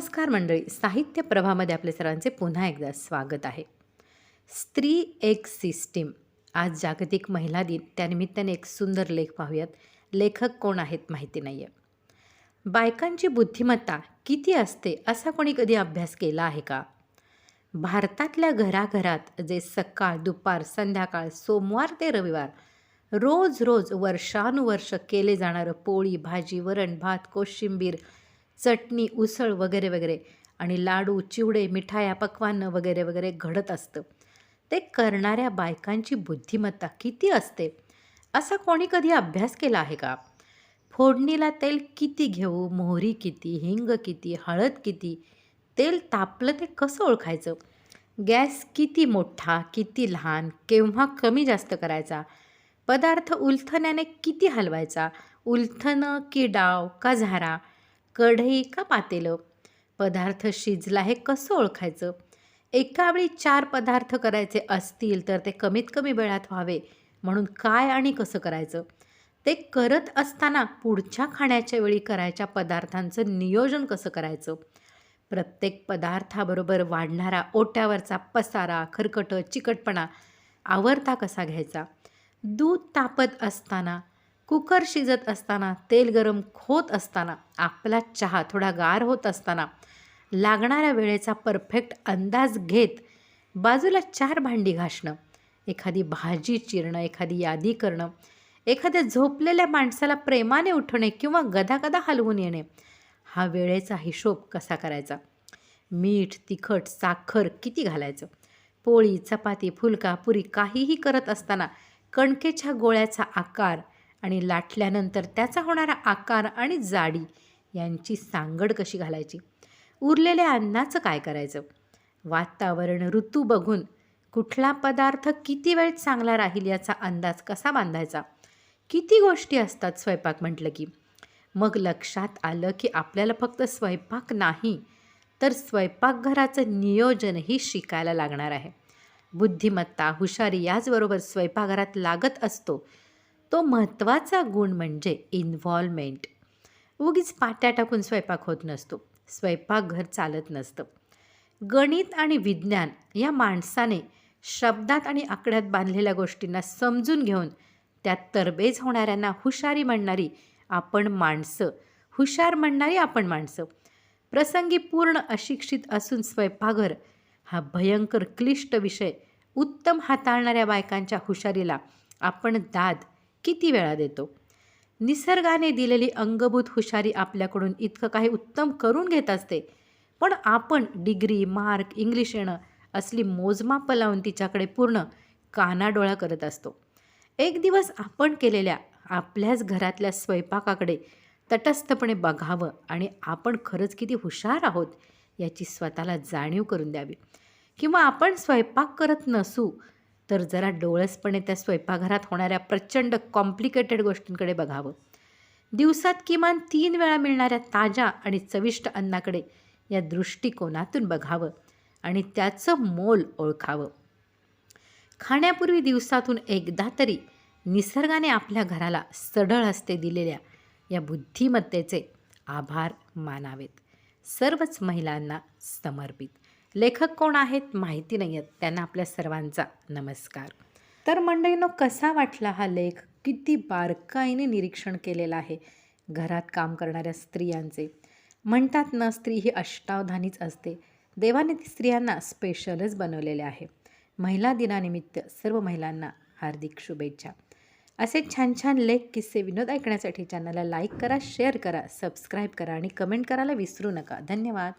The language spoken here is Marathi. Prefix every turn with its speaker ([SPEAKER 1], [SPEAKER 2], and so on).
[SPEAKER 1] नमस्कार मंडळी साहित्य प्रभामध्ये आपले सर्वांचे पुन्हा एकदा स्वागत आहे. स्त्री एक सिस्टीम. आज जागतिक महिला दिन. त्यानिमित्ताने एक सुंदर लेख पाहूयात. लेखक कोण आहेत माहिती नाही आहे बायकांची बुद्धिमत्ता किती असते असा कोणी कधी अभ्यास केला आहे का? भारतातल्या घराघरात जे सकाळ दुपार संध्याकाळ सोमवार ते रविवार रोज रोज वर्षानुवर्ष केले जाणारं पोळी भाजी वरण भात कोशिंबीर चटणी उसळ वगैरे वगैरे आणि लाडू चिवडे मिठाया पक्वान्न वगैरे वगैरे घडत असतं. ते करणाऱ्या बायकांची बुद्धिमत्ता किती असते? असा कोणी कधी अभ्यास केला आहे का? फोडणीला तेल किती घेऊ? मोहरी किती? हिंग किती? हळद किती? तेल तापलं ते कसं ओळखायचं? गॅस किती मोठा किती लहान केव्हा कमी जास्त करायचा? पदार्थ उलथण्याने किती हलवायचा? उलथणं की डाव? का झारा? कढई का पातेलं? पदार्थ शिजला हे कसं ओळखायचं? एका वेळी चार पदार्थ करायचे असतील तर ते कमीत कमी वेळात व्हावे. म्हणून काय आणि कसं करायचं? ते करत असताना पुढच्या खाण्याच्या वेळी करायच्या पदार्थांचं नियोजन कसं करायचं? प्रत्येक पदार्थाबरोबर वाढणारा ओट्यावरचा पसारा खरकटं चिकटपणा आवरता कसा घ्यायचा? दूध तापत असताना कुकर शिजत असताना तेल गरम होत असताना आपला चहा थोडा गार होत असताना लागणाऱ्या वेळेचा परफेक्ट अंदाज घेत बाजूला चार भांडी घासणं एखादी भाजी चिरणं एखादी यादी करणं एखाद्या झोपलेल्या माणसाला प्रेमाने उठणे किंवा गदागदा हलवून येणे हा वेळेचा हिशोब कसा करायचा? मीठ तिखट साखर किती घालायचं? पोळी चपाती फुलका पुरी काहीही करत असताना कणकेच्या गोळ्याचा आकार आणि लाटल्यानंतर त्याचा होणारा आकार आणि जाडी यांची सांगड कशी घालायची? उरलेल्या अन्नाचं काय करायचं? वातावरण ऋतू बघून कुठला पदार्थ किती वेळ चांगला राहील याचा अंदाज कसा बांधायचा? किती गोष्टी असतात स्वयंपाक म्हटलं की? मग लक्षात आलं की आपल्याला फक्त स्वयंपाक नाही तर स्वयंपाकघराचं नियोजनही शिकायला लागणार आहे. बुद्धिमत्ता हुशारी याचबरोबर स्वयंपाकघरात लागत असतो. तो महत्त्वाचा गुण म्हणजे इन्व्हॉल्वमेंट उगीच पाट्या टाकून स्वयंपाक होत नसतो. स्वयंपाकघर चालत नसतं. गणित आणि विज्ञान या माणसाने शब्दात आणि आकड्यात बांधलेल्या गोष्टींना समजून घेऊन त्यात तरबेज होणाऱ्यांना हुशारी म्हणणारी आपण माणसं. हुशार म्हणणारी आपण माणसं. प्रसंगी पूर्ण अशिक्षित असून स्वयंपाकघर हा भयंकर क्लिष्ट विषय उत्तम हाताळणाऱ्या बायकांच्या हुशारीला आपण दाद किती वेळा देतो? निसर्गाने दिलेली अंगभूत हुशारी आपल्याकडून इतकं काही उत्तम करून घेत असते. पण आपण डिग्री मार्क इंग्लिश येणं असली मोजमाप लावून तिच्याकडे पूर्ण कानाडोळा करत असतो. एक दिवस आपण केलेल्या आपल्याच घरातल्या स्वयंपाकाकडे तटस्थपणे बघावं आणि आपण खरंच किती हुशार आहोत याची स्वतःला जाणीव करून द्यावी. किंवा आपण स्वयंपाक करत नसू तर जरा डोळसपणे त्या स्वयंपाकघरात होणाऱ्या प्रचंड कॉम्प्लिकेटेड गोष्टींकडे बघावं. दिवसात किमान तीन वेळा मिळणाऱ्या ताज्या आणि चविष्ट अन्नाकडे या दृष्टिकोनातून बघावं आणि त्याचं मोल ओळखावं. खाण्यापूर्वी दिवसातून एकदा तरी निसर्गाने आपल्या घराला सढळ हस्ते दिलेल्या या बुद्धिमत्तेचे आभार मानावेत. सर्वच महिलांना समर्पित. लेखक कोण आहेत माहिती नाही आहेत त्यांना आपल्या सर्वांचा नमस्कार. तर मंडळीनो कसा वाटला हा लेख? किती बारकाईने निरीक्षण केलेलं आहे घरात काम करणाऱ्या स्त्रियांचे. म्हणतात ना स्त्री ही अष्टावधानीच असते. देवाने ती स्त्रियांना स्पेशलच बनवलेले आहे. महिला दिनानिमित्त सर्व महिलांना हार्दिक शुभेच्छा. असे छान छान लेख किस्से विनोद ऐकण्यासाठी चॅनलला लाईक करा शेअर करा सबस्क्राईब करा आणि कमेंट करायला विसरू नका. धन्यवाद.